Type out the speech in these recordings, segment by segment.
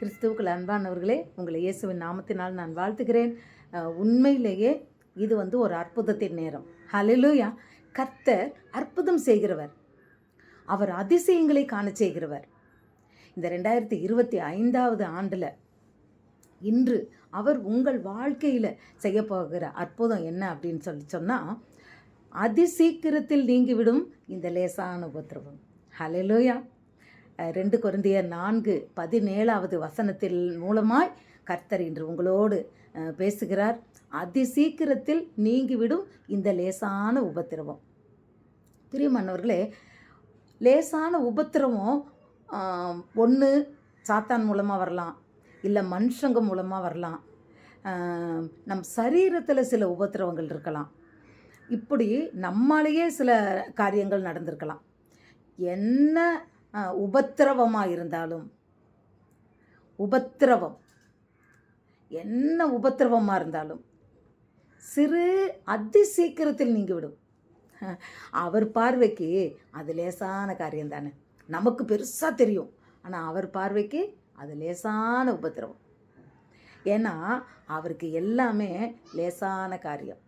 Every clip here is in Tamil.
கிறிஸ்துவுக்குள் அன்பானவர்களே உங்களை இயேசுவின் நாமத்தினால் நான் வாழ்த்துகிறேன். உண்மையிலேயே இது வந்து ஒரு அற்புதத்தின் நேரம். ஹalleluya. கர்த்தர் அற்புதம் செய்கிறவர். அவர் அதிசயங்களை காண செய்கிறவர். இந்த ரெண்டாயிரத்தி இருபத்தி ஐந்தாவது ஆண்டில் இன்று அவர் உங்கள் வாழ்க்கையில் செய்ய போகிற அற்புதம் என்ன அப்படின்னு சொல்லி சொன்னால் அதிசீக்கிரத்தில் நீங்கிவிடும் இந்த லேசான உபத்திரவம். ஹalleluya. ரெண்டு கொரிந்தியர் நான்கு பதினேழாவது வசனத்தில் மூலமாய் கர்த்தர் இன்று உங்களோடு பேசுகிறார். அதி சீக்கிரத்தில் நீங்கிவிடும் இந்த லேசான உபத்திரவம். பிரியமானவர்களே லேசான உபத்திரவம் ஒன்று சாத்தான் மூலமாக வரலாம் இல்லை மனுஷங்க மூலமாக வரலாம். நம் சரீரத்தில் சில உபத்திரவங்கள் இருக்கலாம். இப்படி நம்மாலேயே சில காரியங்கள் நடந்திருக்கலாம். என்ன உபத்திரவமாக இருந்தாலும் உபத்திரவம். என்ன உபத்திரவமாக இருந்தாலும் சிறு அதி சீக்கிரத்தில் நீங்கிவிடும். அவர் பார்வைக்கு அது லேசான காரியம் தானே. நமக்கு பெருசாக தெரியும். ஆனால் அவர் பார்வைக்கு அது லேசான உபத்திரவம். ஏன்னா அவருக்கு எல்லாமே லேசான காரியம்.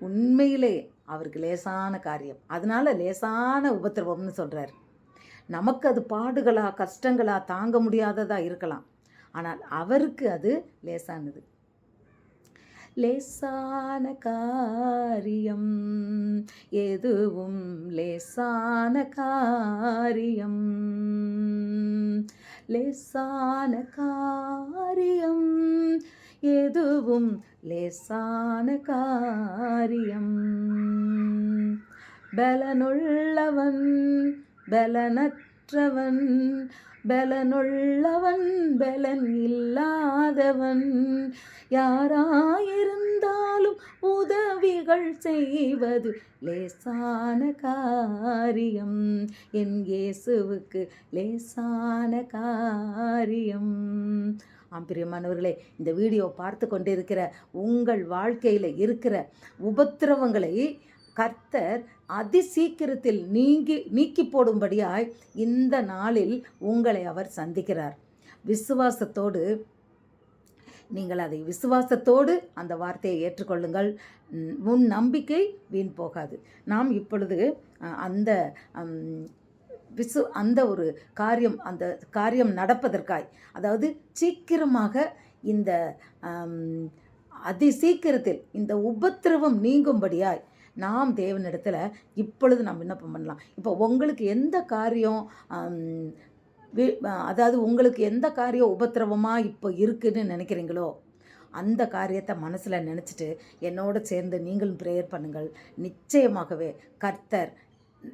உண்மையிலே அவருக்கு லேசான காரியம். அதனால லேசான உபத்திரவம்னு சொல்கிறார் நமக்கு அது பாடுகளா கஷ்டங்களா தாங்க முடியாததாக இருக்கலாம். ஆனால் அவருக்கு அது லேசானது. லேசான காரியம் எதுவும் லேசான காரியம். லேசான காரியம் எதுவும் லேசான காரியம். பலனுள்ளவன் பலனற்றவன் பலனுள்ளவன் பலன் இல்லாதவன். யாராயிருந்தாலும் உதவிகள் செய்வது லேசான காரியம். என் இயேசுவுக்கு லேசான காரியம். ஆம் பிரியமானவர்களே இந்த வீடியோ பார்த்து கொண்டிருக்கிற உங்கள் வாழ்க்கையில் இருக்கிற உபத்திரவங்களை கர்த்தர் அதிசீக்கிரத்தில் நீங்கி நீக்கி போடும்படியாய் இந்த நாளில் உங்களை அவர் சந்திக்கிறார். விசுவாசத்தோடு நீங்கள் அதை விசுவாசத்தோடு அந்த வார்த்தையை ஏற்றுக்கொள்ளுங்கள். முன் உன் நம்பிக்கை வீண் போகாது. நாம் இப்பொழுது அந்த விசு அந்த ஒரு காரியம் அந்த காரியம் நடப்பதற்காய் அதாவது சீக்கிரமாக இந்த அதி சீக்கிரத்தில் இந்த உபத்திரவம் நீங்கும்படியாய் நாம் தேவனிடத்தில் இப்பொழுது நாம் விண்ணப்பம் பண்ணலாம். இப்போ உங்களுக்கு எந்த காரியம் வி- அதாவது உங்களுக்கு எந்த காரியம் உபத்திரவமாக இப்போ இருக்குதுன்னு நினைக்கிறீங்களோ அந்த காரியத்தை மனசில் நினச்சிட்டு என்னோடு சேர்ந்து நீங்களும் ப்ரேயர் பண்ணுங்கள். நிச்சயமாகவே கர்த்தர்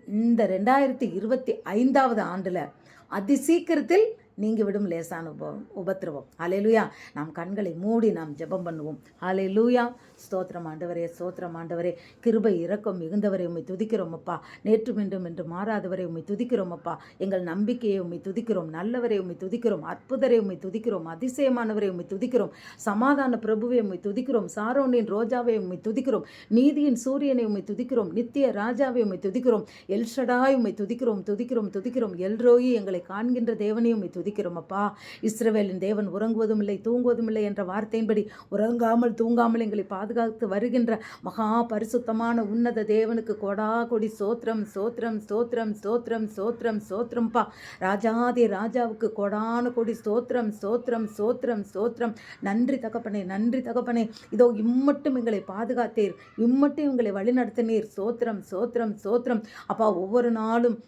இந்த ரெண்டாயிரத்தி இருபத்தி ஐந்தாவது ஆண்டில் அதிசீக்கிரத்தில் சீக்கிரத்தில் விடும் லேசான உப உபத்திரவம் அலையிலுயா நாம் கண்களை மூடி நாம் ஜெபம் பண்ணுவோம் அலையிலுயா ஸ்தோத்திரம் ஆண்டவரே ஸ்தோத்திரம் ஆண்டவரே கிருபை இரக்கம் மிகுந்தவரை உம்மை துதிக்கிறோமப்பா நேற்று மீண்டும் என்று மாறாதவரை உம்மை துதிக்கிறோமப்பா எங்கள் நம்பிக்கையை உண்மை துதிக்கிறோம் நல்லவரை உண்மை துதிக்கிறோம் அற்புதரை உண்மை துதிக்கிறோம் அதிசயமானவரை உண்மை துதிக்கிறோம் சமாதான பிரபுவை உண்மை துதிக்கிறோம் சாரோனின் ரோஜாவை உண்மை துதிக்கிறோம் நீதியின் சூரியனை உண்மை துதிக்கிறோம் நித்திய ராஜாவை உண்மை துதிக்கிறோம் எல்ஷடாய் உம்மை துதிக்கிறோம் துதிக்கிறோம் துதிக்கிறோம் எல்ரோயி எங்களை காண்கின்ற தேவனையும் உண்மை துதி துதிக்கிறோம் அப்பா இஸ்ரவேலின் தேவன் உறங்குவதும் இல்லை தூங்குவதும் இல்லை என்ற வார்த்தையின்படி உறங்காமல் தூங்காமல் எங்களை பாதுகாத்து வருகின்ற மகா பரிசுத்தமான உன்னத தேவனுக்கு கொடா கொடி சோத்திரம் சோத்திரம் சோத்திரம் சோத்திரம் சோத்திரம் சோத்திரம்ப்பா ராஜாதி ராஜாவுக்கு கொடான கொடி சோத்திரம் சோத்திரம் சோத்திரம் சோத்திரம். நன்றி தகப்பனே நன்றி தகப்பனே. இதோ இம்மட்டும் எங்களை பாதுகாத்தீர் இம்மட்டும் எங்களை வழிநடத்தினீர். சோத்திரம் சோத்திரம் சோத்திரம். அப்பா ஒவ்வொரு நாளும்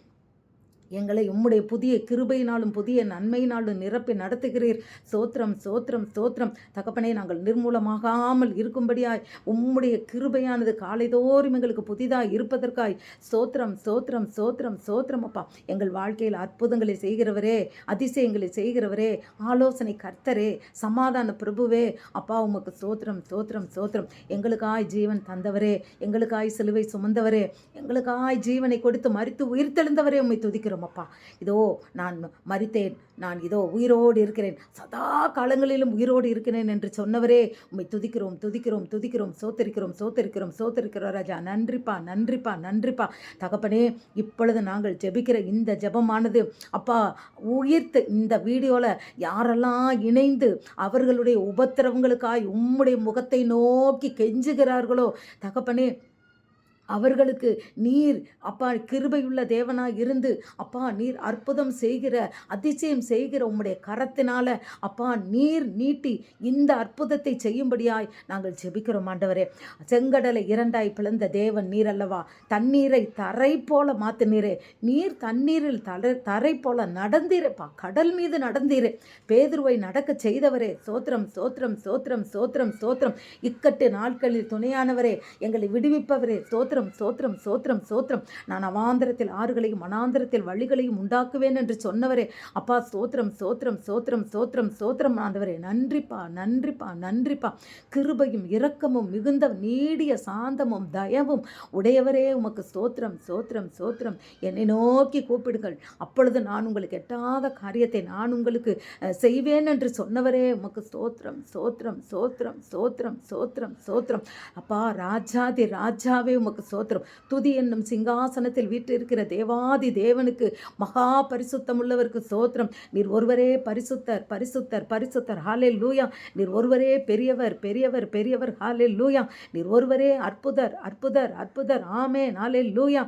எங்களை உம்முடைய புதிய கிருபையினாலும் புதிய நன்மையினாலும் நிரப்பி நடத்துகிறீர். சோத்திரம் சோத்திரம் சோத்திரம். தகப்பனே நாங்கள் நிர்மூலமாகாமல் இருக்கும்படியாய் உம்முடைய கிருபையானது காலைதோறும் எங்களுக்கு புதிதாய் இருப்பதற்காய் சோத்திரம் சோத்திரம் சோத்திரம் சோத்திரம் அப்பா. எங்கள் வாழ்க்கையில் அற்புதங்களை செய்கிறவரே அதிசயங்களை செய்கிறவரே ஆலோசனை கர்த்தரே சமாதான பிரபுவே. அப்பா உமக்கு சோத்திரம் சோத்திரம் சோத்திரம். எங்களுக்காய் ஜீவன் தந்தவரே எங்களுக்காய் சிலுவை சுமந்தவரே எங்களுக்காய் ஜீவனை கொடுத்து மறித்து உயிர்த்தெழுந்தவரே உம்மை துதிக்கிறோம் ஸ்தோத்திரம் அப்பா இதோ நான் மறித்தேன். நான் இதோ உயிரோடு இருக்கிறேன். சதா காலங்களிலும் உயிரோடு இருக்கிறேன் என்று சொன்னவரே உம்மை துதிக்கிறோம் துதிக்கிறோம் துதிக்கிறோம் சோத்தரிக்கிறோம் சோத்தரிக்கிறோம் சோத்தரிக்கிறோம் ராஜா. நன்றிப்பா நன்றிப்பா நன்றிப்பா. தகப்பனே இப்பொழுது நாங்கள் ஜெபிக்கிற இந்த ஜெபமானது அப்பா உயிர்த்து இந்த வீடியோவில் யாரெல்லாம் இணைந்து அவர்களுடைய உபத்திரவங்களுக்காய் உம்முடைய முகத்தை நோக்கி கெஞ்சுகிறார்களோ தகப்பனே அவர்களுக்கு நீர் அப்பா கிருபையுள்ள தேவனாக இருந்து அப்பா நீர் அற்புதம் செய்கிற அதிசயம் செய்கிற உம்முடைய கரத்தினால அப்பா நீர் நீட்டி இந்த அற்புதத்தை செய்யும்படியாய் நாங்கள் ஜெபிக்கிறோம் ஆண்டவரே. செங்கடலை இரண்டாய் பிளந்த தேவன் நீர் அல்லவா தண்ணீரை தரை போல மாத்தினீரே. நீர் தண்ணீரில் தலை தரை போல நடந்தீரேப்பா. கடல் மீது நடந்தீரே. பேதுருவை நடக்க செய்தவரே. சோத்திரம் சோத்திரம் சோத்திரம் சோத்திரம் சோத்திரம். இக்கட்டு நாட்களில் துணையானவரே. எங்களை விடுவிப்பவரே. சோத்திரம் சோத்திரம் சோத்திரம் சோத்திரம் நான் அவாந்தரத்தில் ஆறுகளையும் மனாந்தரத்தில் வழிகளையும் உண்டாக்குவேன் என்று சொன்னவரே அப்பா சோத்திரம் சோத்திரம் சோத்திரம் சோத்திரம் சோத்திரம் ஆண்டவரே நன்றிப்பா நன்றிப்பா நன்றிப்பா கிருபையும் இரக்கமும் மிகுந்த நீடிய சாந்தமும் தயவும் உடையவரே உமக்கு சோத்திரம் சோத்திரம் சோத்திரம் என்னை நோக்கி கூப்பிடுங்கள் அப்பொழுது நான் உங்களுக்கு எட்டாத காரியத்தை நான் உங்களுக்கு செய்வேன் என்று சொன்னவரே உமக்கு சோத்திரம் சோத்திரம் சோத்திரம் சோத்திரம் சோத்திரம் சோத்திரம் அப்பா ராஜாதி ராஜாவே உமக்கு சோத்திரம். துதி என்னும் சிங்காசனத்தில் வீற்றிருக்கிற தேவாதி தேவனுக்கு மகா பரிசுத்தம் உள்ளவருக்கு சோத்திரம். நீர் ஒருவரே பரிசுத்தர் பரிசுத்தர் பரிசுத்தர். ஹாலே லூயா நீர் ஒருவரே பெரியவர் பெரியவர் பெரியவர். ஹாலே லூயா நீர் ஒருவரே அற்புதர் அற்புதர் அற்புதர். ஆமே ஹாலே லூயா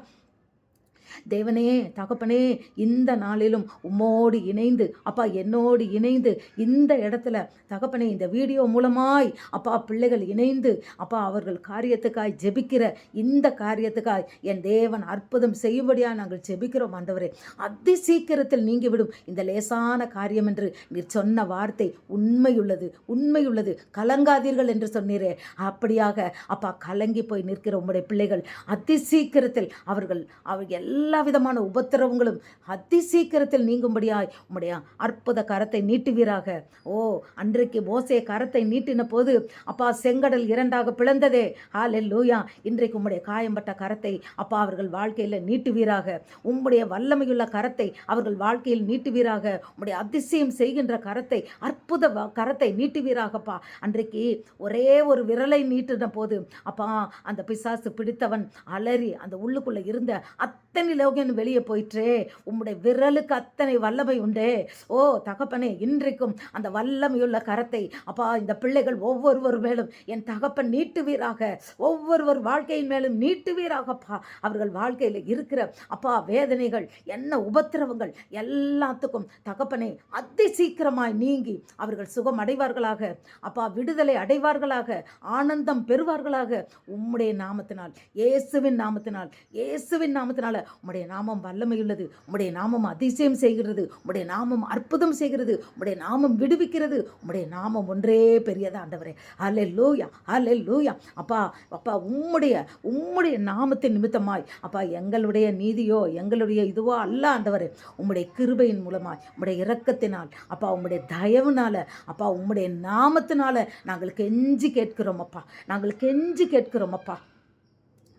தேவனே தகப்பனே இந்த நாளிலும் உம்மோடு இணைந்து அப்பா என்னோடு இணைந்து இந்த இடத்துல தகப்பனே இந்த வீடியோ மூலமாய் அப்பா பிள்ளைகள் இணைந்து அப்பா அவர்கள் காரியத்துக்காய் ஜெபிக்கிற இந்த காரியத்துக்காய் என் தேவன் அற்புதம் செய்யும்படியாக நாங்கள் ஜெபிக்கிறோம் ஆண்டவரே. அதி சீக்கிரத்தில் நீங்கிவிடும் இந்த லேசான காரியம் என்று நீர் சொன்ன வார்த்தை உண்மையுள்ளது உண்மையுள்ளது. கலங்காதீர்கள் என்று சொன்னீரே. அப்படியாக அப்பா கலங்கி போய் நிற்கிற உம்முடைய பிள்ளைகள் அதி சீக்கிரத்தில் அவர்கள் அவர் எல்லா எல்லா விதமான உபத்திரவங்களும் அதி சீக்கிரத்தில் நீங்கும்படியாய் உம்முடைய அற்புத கரத்தை நீட்டுவீராக. ஓ அன்றைக்கு மோசே கரத்தை நீட்டின போது அப்பா செங்கடல் இரண்டாக பிளந்ததே. ஹாலே லூயா இன்றைக்கு உம்முடைய காயம்பட்ட கரத்தை அப்பா அவர்கள் வாழ்க்கையில் நீட்டுவீராக. உம்முடைய வல்லமையுள்ள கரத்தை அவர்கள் வாழ்க்கையில் நீட்டுவீராக. உம்முடைய அதிசயம் செய்கின்ற கரத்தை அற்புத வ- கரத்தை நீட்டுவீராகப்பா. அன்றைக்கு ஒரே ஒரு விரலை நீட்டின போது அப்பா அந்த பிசாசு பிடித்தவன் அலறி அந்த உள்ளுக்குள்ளே இருந்த அத்தனை லோகன் வெளியே போயிற்றே. உம்முடைய விரலுக்கு அத்தனை வல்லமை உண்டே. ஓ தகப்பனே இன்றைக்கும் அந்த வல்லமையுள்ள கரத்தை அப்பா இந்த பிள்ளைகள் ஒவ்வொருவர் மேலும் என் தகப்பன் நீட்டுவீராக. ஒவ்வொருவர் வாழ்க்கையின் மேலும் நீட்டுவீராகப்பா. அவர்கள் வாழ்க்கையில் இருக்கிற அப்பா வேதனைகள் என்ன உபத்திரவங்கள் எல்லாத்துக்கும் தகப்பனே அதி சீக்கிரமாய் நீங்கி அவர்கள் சுகம் அடைவார்களாக. அப்பா விடுதலை அடைவார்களாக. ஆனந்தம் பெறுவார்களாக. உம்முடைய நாமத்தினால் இயேசுவின் நாமத்தினால் இயேசுவின் நாமத்தினால உம்முடைய நாமம் வல்லமையுள்ளது உம்முடைய நாமம் அதிசயம் செய்கிறது உம்முடைய நாமம் அற்புதம் செய்கிறது உம்முடைய நாமம் விடுவிக்கிறது உம்முடைய நாமம் ஒன்றே பெரியதா ஆண்டவரே. ஹலே லூயா ஹலே லூயா அப்பா அப்பா உம்முடைய உம்முடைய நாமத்தின் நிமித்தமாய் அப்பா எங்களுடைய நீதியோ எங்களுடைய இதுவோ அல்ல ஆண்டவரே. உம்முடைய கிருபையின் மூலமாய் உம்முடைய இரக்கத்தினால் அப்பா உம்முடைய தயவுனால அப்பா உம்முடைய நாமத்தினால நாங்கள் கெஞ்சி கேட்கிறோம் அப்பா. நாங்கள் கெஞ்சி கேட்கிறோம் அப்பா.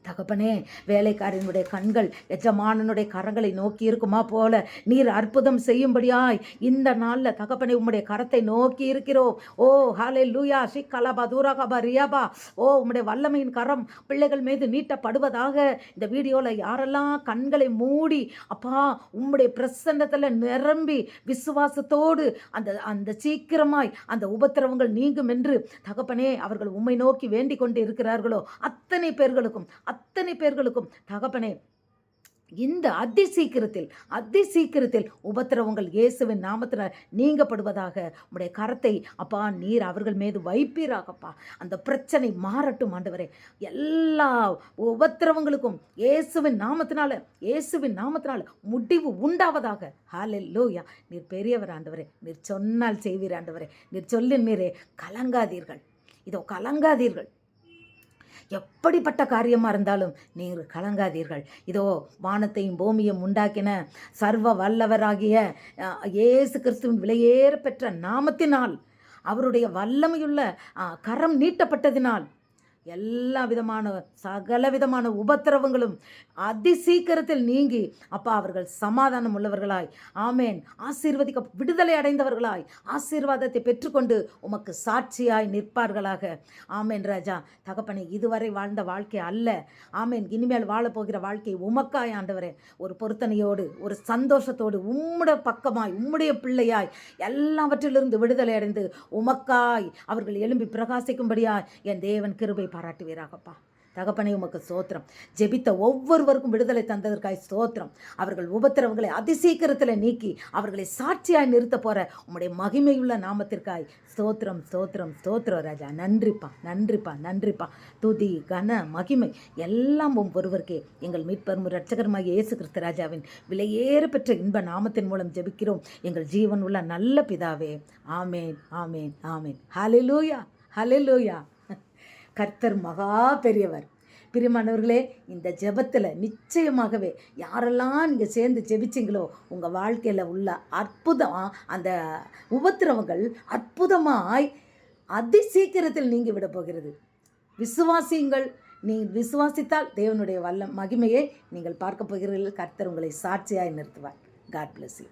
தகப்பனே வேலைக்காரனுடைய கண்கள் எஜமானனுடைய கரங்களை நோக்கி இருக்குமா போல நீர் அற்புதம் செய்யும்படியாய் இந்த நாளில் தகப்பனே உம்முடைய கரத்தை நோக்கி இருக்கிறோம். ஓ ஹாலே லூயா ஷிக்கலபா தூரகபா ரியாபா. ஓ உம்முடைய வல்லமையின் கரம் பிள்ளைகள் மீது நீட்டப்படுவதாக இந்த வீடியோவில் யாரெல்லாம் கண்களை மூடி அப்பா உம்முடைய பிரசன்னத்தில் நிரம்பி விசுவாசத்தோடு அந்த அந்த சீக்கிரமாய் அந்த உபத்திரவங்கள் நீங்கும் என்று தகப்பனே அவர்கள் உம்மை நோக்கி வேண்டிக் கொண்டு இருக்கிறார்களோ அத்தனை பேர்களுக்கும் அத்தனை பேர்களுக்கும் தகப்பனே இந்த அதி சீக்கிரத்தில் அதி சீக்கிரத்தில் உபத்திரவங்கள் இயேசுவின் நாமத்தினால் நீங்கப்படுவதாக உடைய கரத்தை அப்பா நீர் அவர்கள் மீது வைப்பீராகப்பா. அந்த பிரச்சனை மாறட்டும் ஆண்டவரே. எல்லா உபத்திரவங்களுக்கும் இயேசுவின் நாமத்தினால இயேசுவின் நாமத்தினால முடிவு உண்டாவதாக. ஹாலே லோயா நீர் பெரியவர் ஆண்டவரே. நீர் சொன்னால் செய்வீர் ஆண்டவரே. நீர் சொல்லின் நீரே கலங்காதீர்கள். இதோ கலங்காதீர்கள். எப்படிப்பட்ட காரியமாக இருந்தாலும் நீங்கள் கலங்காதீர்கள். இதோ வானத்தையும் பூமியும் உண்டாக்கின சர்வ வல்லவராகிய இயேசு கிறிஸ்துவின் விலையேற பெற்ற நாமத்தினால் அவருடைய வல்லமையுள்ள கரம் நீட்டப்பட்டதினால் எல்லா விதமான சகல விதமான உபத்திரவங்களும் அதி சீக்கிரத்தில் நீங்கி அப்பா அவர்கள் சமாதானம் உள்ளவர்களாய் ஆமேன். ஆசீர்வதிக்க விடுதலை அடைந்தவர்களாய் ஆசீர்வாதத்தை பெற்றுக்கொண்டு உமக்கு சாட்சியாய் நிற்பார்களாக. ஆமேன் ராஜா. தகப்பனை இதுவரை வாழ்ந்த வாழ்க்கை அல்ல. ஆமேன். இனிமேல் வாழப் போகிற வாழ்க்கை உமக்காய் ஆண்டவரே. ஒரு பொருத்தனையோடு ஒரு சந்தோஷத்தோடு உம்முடைய பக்கமாய் உம்முடைய பிள்ளையாய் எல்லாவற்றிலிருந்து விடுதலை அடைந்து உமக்காய் அவர்கள் எழும்பி பிரகாசிக்கும்படியாய் என் தேவன் கிருபை பாராட்டுவீராகப்பா. தகப்பனை உமக்கு ஸ்தோத்திரம். ஜெபித்த ஒவ்வொருவருக்கும் விடுதலை தந்ததற்காய் ஸ்தோத்திரம். அவர்கள் உபத்திரவங்களை அதிசீக்கிரத்தில் நீக்கி அவர்களை சாட்சியாய் நிறுத்த போற உம்முடைய மகிமையுள்ள நாமத்திற்காய் ஸ்தோத்திரம் ஸ்தோத்திரம் ஸ்தோத்திரம் ராஜா. நன்றிப்பா நன்றிப்பா நன்றிப்பா. துதி கன மகிமை எல்லாம் உம் ஒருவருக்கே. எங்கள் மீட்பரும் ரட்சகருமாகிய இயேசு கிறிஸ்து ராஜாவின் விலையேற பெற்ற இன்ப நாமத்தின் மூலம் ஜெபிக்கிறோம். எங்கள் ஜீவன் உள்ள நல்ல பிதாவே. ஆமேன் ஆமேன் ஆமேன். ஹalleluya ஹalleluya கர்த்தர் மகா பெரியவர். பிரியமானவர்களே இந்த ஜெபத்தில் நிச்சயமாகவே யாரெல்லாம் நீங்கள் சேர்ந்து ஜெபிச்சிங்களோ உங்கள் வாழ்க்கையில் உள்ள அற்புதம் அந்த உபத்திரவங்கள் அற்புதமாய் அதி சீக்கிரத்தில் நீங்கி விட போகிறது. விசுவாசியுங்கள். நீ விசுவாசித்தால் தேவனுடைய வல்ல மகிமையை நீங்கள் பார்க்க போகிறீர்கள். கர்த்தர் உங்களை சாட்சியாய் நிறுத்துவார். God bless you